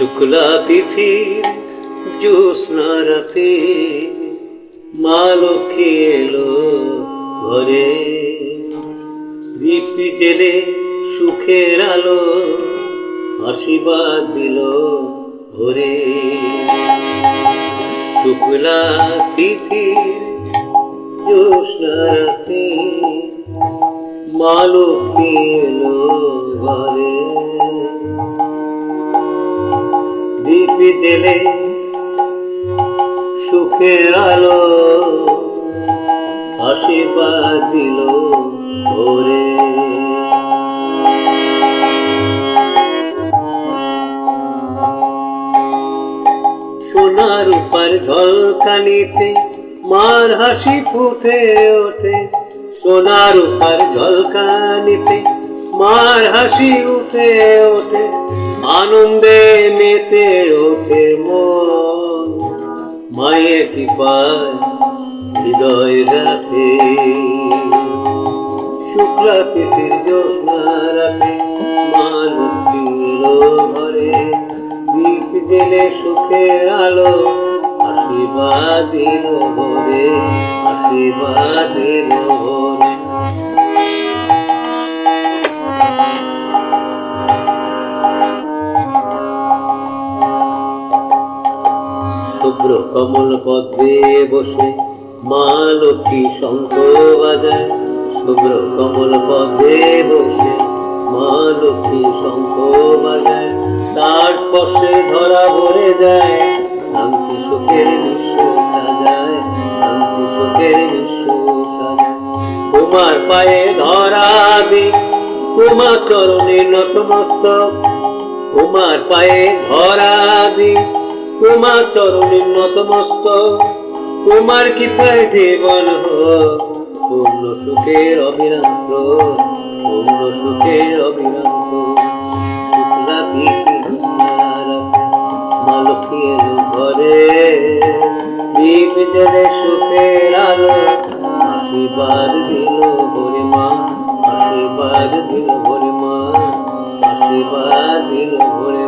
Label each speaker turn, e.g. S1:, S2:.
S1: শুক্লা তিথি, জ্যোৎস্না রাতে মা লক্ষ্মী এলো ঘরে। দীপ্তি জেলে সুখের আলো আশীর্বাদ দিল ভরে। শুক্লা তিথি, জ্যোৎস্না রাতে মা লক্ষ্মী এলো ঘরে। জেলে সুখের আলো আশীর্বাদ দিল ভোরে। সোনার উপর ঝলকানিতে মার হাসি ফুটে ওঠে। সোনার উপর ঝলকানিতে মার হাসি উঠে ওঠে। আনন্দে মেতে ওঠে মন। মায়ের কৃপায় হৃদয় রাতে শুক্লা তিথির জ্যোৎস্না রাতে মা ঘরে। দীপ জেলে সুখের আলো আশীর্বাদ দিল ভরে আশীর্বাদ দিল ভরে শুভ্র কমল পদ্মে বসে মা লক্ষ্মী শঙ্খ বাজায়। শুভ্র কমল পদ্মে বসে মা লক্ষ্মী শঙ্খ বাজায়। তার স্পর্শে ধরা ভরে যায়, শান্তি সুখের বিশ্ব সাজায়, শান্তি সুখের বিশ্ব সাজায়। তোমার পায়ে ধরা দি তোমার চরণে নতমস্তক তোমার পায়ে ধরা দি তোমার চরণে নতমস্ত তোমার কি পায় জীবন পূর্ণ সুখের অবিরাংশ পূর্ণ সুখের অবিরাংশ শুক্লা তিথি জ্যোৎস্নারাতে মা লক্ষ্মী এলো ঘরে। দীপ জলে সুখের আলো, আশীর্বাদ দিল ভরে মা, আশীর্বাদ দিল ভরে মা, আশীর্বাদ দিল ভরে